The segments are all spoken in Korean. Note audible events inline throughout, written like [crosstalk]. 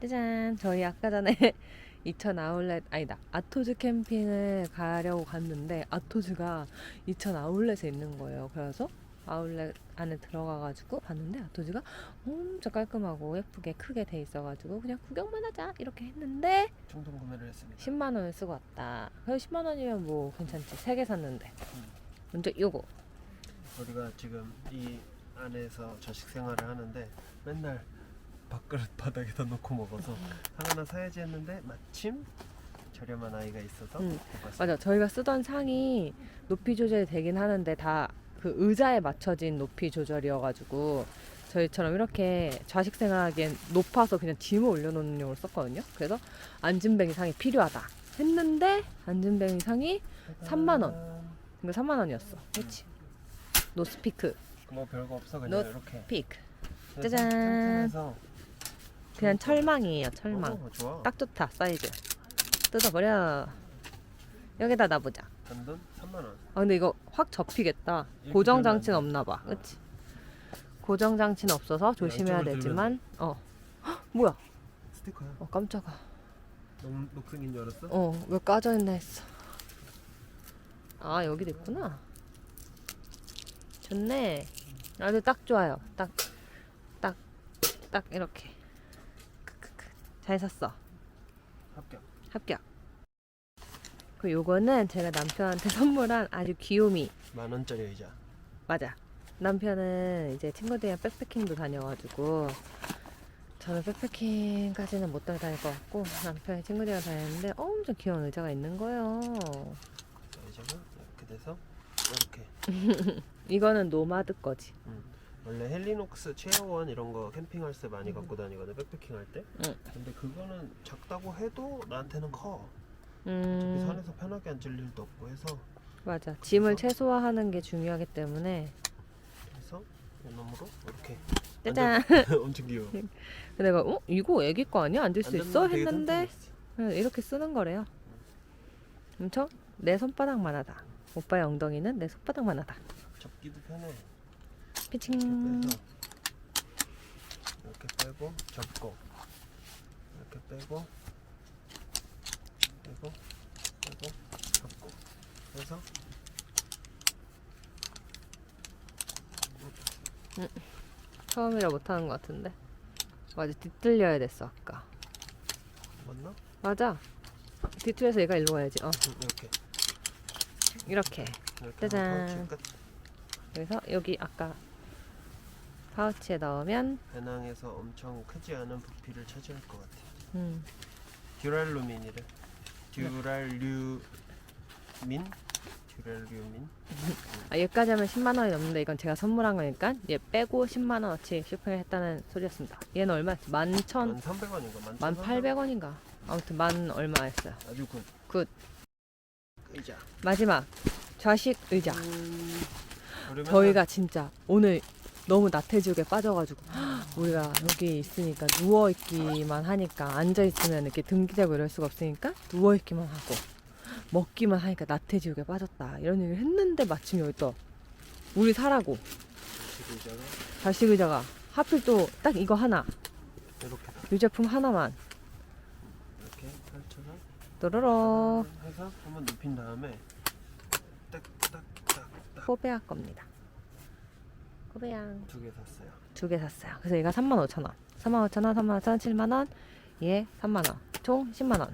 짜잔. 저희 아까 전에 [laughs] 이천 아울렛 아니다. 아토즈 캠핑을 가려고 갔는데 아토즈가 이천 아울렛에 있는 거예요. 그래서 아울렛 안에 들어가가지고 봤는데 아토즈가 엄청 깔끔하고 예쁘게 크게 돼 있어가지고 그냥 구경만 하자 이렇게 했는데 충동 구매를 했습니다. 10만 원을 쓰고 왔다. 그래서 10만 원이면 뭐 괜찮지. 세 개 샀는데. 먼저 요거. 우리가 지금 이 안에서 저식 생활을 하는데 맨날 밥그릇 [laughs] 바닥에다 놓고 먹어서 하나는 사야지 했는데 마침 저렴한 아이가 있어서 음. 맞아. 저희가 쓰던 상이 높이 조절이 되긴 하는데 다 그 의자에 맞춰진 높이 조절이어가지고 저희처럼 이렇게 좌식 생활하기엔 높아서 그냥 짐을 올려놓는 용으로 썼거든요. 그래서 앉은뱅이 상이 필요하다 했는데 앉은뱅이 상이 3만 원. 이거 3만 원이었어. 그렇지. 노스피크 뭐 별거 없어 그냥 노- 이렇게 피크. 그래서 짜잔. 튼튼해서 그냥. 철망이에요. 철망. 어, 좋아. 딱 좋다 사이즈. 뜯어버려. 여기다 놔보자. 단돈 3만 원. 아 근데 이거 확 접히겠다. 고정 장치는 돼. 없나 봐. 그렇지? 고정 장치는 없어서 조심해야 되지만 어. 헉, 뭐야? 스티커야. 어 깜짝아. 녹, 녹색인 줄 알았어? 어, 왜 까져 있나 했어. 아, 여기도 있구나. 좋네. 아주 딱 좋아요. 딱 딱, 딱 이렇게. 잘 샀어. 합격. 합격. 그 요거는 제가 남편한테 [laughs] 선물한 아주 귀요미. 만 원짜리 의자. 맞아. 남편은 이제 친구들이랑 백패킹도 다녀가지고 저는 백패킹까지는 못 다닐 것 같고 남편이 친구들이랑 다녔는데 엄청 귀여운 의자가 있는 거예요. 자, 의자가 이렇게 돼서 이렇게. [laughs] 이거는 노마드 거지. 원래 헬리녹스 체어원 이런 거 캠핑할 때 많이 갖고 다니거든 백패킹 할 때. 응. 근데 그거는 작다고 해도 나한테는 커. 어차피 음, 산에서 편하게 앉을 일도 없고 해서 맞아. 짐을 최소화하는 게 중요하기 때문에. 그래서 이놈으로 이렇게. 짜잔. [laughs] 엄청 귀여워. [laughs] 내가 어 이거 애기 거 아니야? 앉을 수 있어? 되게 했는데 튼튼했어. 이렇게 쓰는 거래요. 엄청 내 손바닥만 하다. 오빠의 엉덩이는 내 손바닥만 하다. 접기도 편해. 피칭. 이렇게 빼서 이렇게 빼고 접고 이렇게 빼고 빼고 빼고 접고 그래서 처음이라 못하는 것 같은데. 맞아, 뒤틀려야 됐어, 아까. 맞나? 맞아. 뒤틀려서 얘가 일로 와야지. 어, 응, 이렇게 이렇게. 이렇게 짜잔. 그래서 여기 아까 파우치에 넣으면, 배낭에서 엄청 크지 않은 부피를 차지할 것 같아. 음, 듀랄루민이래. 듀랄류민? 듀랄류민? 아, 얘까지 하면 10만 원이 넘는데 이건 제가 선물한 거니까 얘 빼고 10만 원어치 쇼핑을 했다는 소리였습니다. 얘는 얼마였지? 만 천, 만 300원인가? 만 팔백 원인가? 아무튼 만 얼마였어요. 아주 굿. 굿. 의자. 마지막 좌식 의자. 음, 저희가 진짜 오늘 너무 나태지옥에 빠져가지고. [gasps] 우리가 여기 있으니까 누워 있기만 하니까 앉아 있으면 이렇게 등 기대고 이럴 수가 없으니까 누워 있기만 하고 먹기만 하니까 나태지옥에 빠졌다. 이런 얘기를 했는데 마침 여기 또 우리 사라고. 의자가 좌식 의자가 하필 또 딱 이거 하나. 이렇게 이 제품 하나만. 이렇게 펼쳐서 또로로 해서 한번 눕힌 다음에 딱딱딱딱. 코베아 겁니다. 코베아 두개 샀어요. 두 개 샀어요. 그래서 얘가 35,000원. 35,000원, 35,000원, 7만원. 얘 3만원. 총 10만원.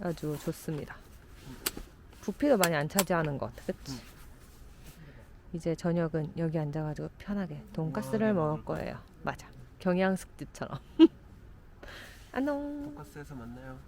아주 좋습니다. 부피도 많이 안 차지하는 것. 그치? 응. 이제 저녁은 여기 앉아가지고 편하게 돈가스를 먹을 거예요. 맞아. 경양숙집처럼. [laughs] 안녕. 돈가스에서 만나요.